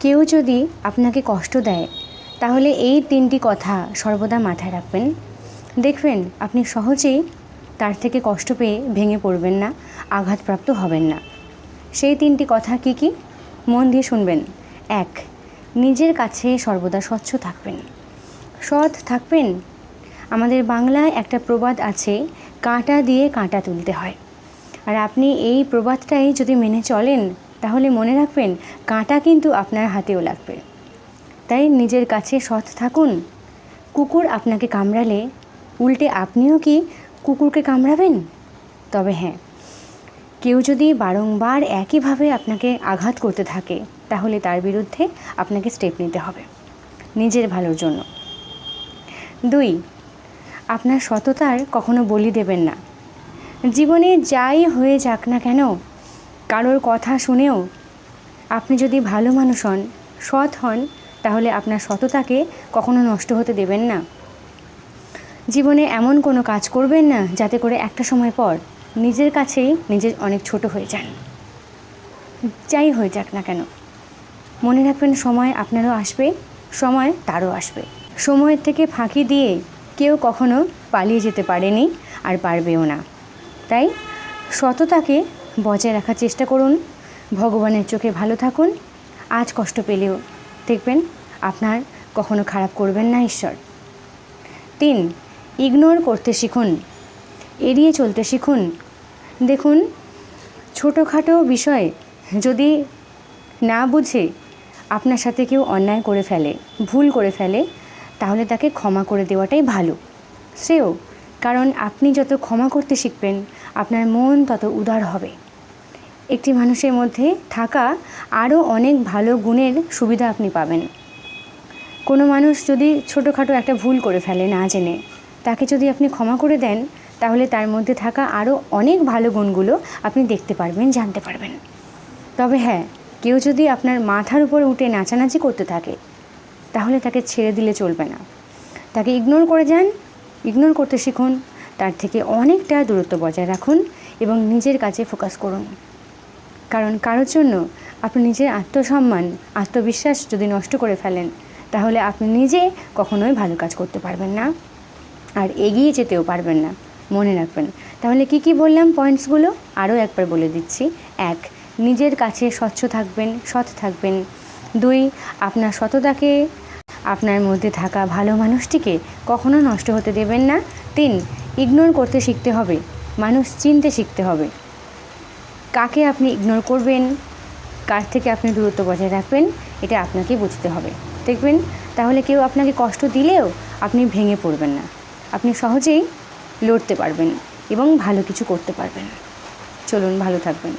কেউ যদি আপনাকে কষ্ট দেয়, তাহলে এই তিনটি কথা সর্বদা মাথায় রাখবেন। দেখবেন, আপনি সহজেই তার থেকে কষ্ট পেয়ে ভেঙে পড়বেন না, আঘাতপ্রাপ্ত হবেন না। সেই তিনটি কথা কি কি? মন দিয়ে শুনবেন। এক, নিজের কাছে সর্বদা স্বচ্ছ থাকবেন। সৎ থাকবেন? আমাদের বাংলায় একটা প্রবাদ আছে, কাঁটা দিয়ে কাঁটা তুলতে হয়। আর আপনি এই প্রবাদটাই যদি মেনে চলেন তাহলে মনে রাখবেন, কাঁটা কিন্তু আপনার হাতেও লাগবে। তাই নিজের কাছে সৎ থাকুন। কুকুর আপনাকে কামড়ালে, উল্টে আপনিও কি কুকুরকে কামড়াবেন? তবে হ্যাঁ কেউ যদি বারংবার একইভাবে আপনাকে আঘাত করতে থাকে, তাহলে তার বিরুদ্ধে আপনাকে স্টেপ নিতে হবে, নিজের ভালোর জন্য। দুই, আপনার সততার কখনো বলি দেবেন না। জীবনে যাই হয়ে যাক না কেন কারোর কথা শুনেও আপনি যদি ভালো মানুষ হন, সৎ হন, তাহলে আপনার সততাকে কখনো নষ্ট হতে দেবেন না। জীবনে এমন কোনো কাজ করবেন না, যাতে করে একটা সময় পর নিজের কাছেই নিজের অনেক ছোট হয়ে যান। যাই হয়ে যাক না কেন। মনে রাখবেন, সময় আপনারও আসবে, সময় তারও আসবে। সময়ের থেকে ফাঁকি দিয়ে কেউ কখনো পালিয়ে যেতে পারেনি আর পারবেও না। তাই সততাকে বজায় রাখার চেষ্টা করুন। ভগবানের চোখে ভালো থাকুন। আজ কষ্ট পেলেও দেখবেন আপনার কখনো খারাপ করবেন না ঈশ্বর। তিন, ইগনোর করতে শিখুন। এড়িয়ে চলতে শিখুন। দেখুন, ছোটোখাটো বিষয় যদি না বুঝে আপনার সাথে কেউ অন্যায় করে ফেলে, ভুল করে ফেলে, তাহলে তাকে ক্ষমা করে দেওয়াটাই ভালো। শ্রেয়, কারণ আপনি যত ক্ষমা করতে শিখবেন, আপনার মন তত উদার হবে। একটি মানুষের মধ্যে থাকা আরও অনেক ভালো গুণের সুবিধা আপনি পাবেন। কোনো মানুষ যদি ছোটোখাটো একটা ভুল করে ফেলে না জেনে, তাকে যদি আপনি ক্ষমা করে দেন, তাহলে তার মধ্যে থাকা আরও অনেক ভালো গুণগুলো আপনি দেখতে পারবেন, জানতে পারবেন। তবে হ্যাঁ কেউ যদি আপনার মাথার উপরে উঠে নাচানাচি করতে থাকে, তাহলে তাকে ছেড়ে দিলে চলবে না। তাকে ইগনোর করে যান ইগনোর করতে শিখুন, তার থেকে অনেকটা দূরত্ব বজায় রাখুন এবং নিজের কাছে ফোকাস করুন। কারণ কারোর জন্য আপনি নিজের আত্মসম্মান, আত্মবিশ্বাস যদি নষ্ট করে ফেলেন, তাহলে আপনি নিজে কখনোই ভালো কাজ করতে পারবেন না। আর এগিয়ে যেতেও পারবেন না। মনে রাখবেন। তাহলে কি কি বললাম পয়েন্টসগুলো? আরও একবার বলে দিচ্ছি। এক, নিজের কাছে স্বচ্ছ থাকবেন, সৎ থাকবেন। দুই, আপনার সততাকে, আপনার মধ্যে থাকা ভালো মানুষটিকে কখনো নষ্ট হতে দেবেন না। তিন ইগনোর করতে শিখতে হবে। মানুষ চিনতে শিখতে হবে। কাকে আপনি ইগনোর করবেন, কার থেকে আপনি দূরত্ব বজায় রাখবেন, এটা আপনাকে বুঝতে হবে। দেখবেন, তাহলে কেউ আপনাকে কষ্ট দিলেও আপনি ভেঙে পড়বেন না। আপনি সহজেই লড়তে পারবেন এবং ভালো কিছু করতে পারবেন। চলুন, ভালো থাকবেন।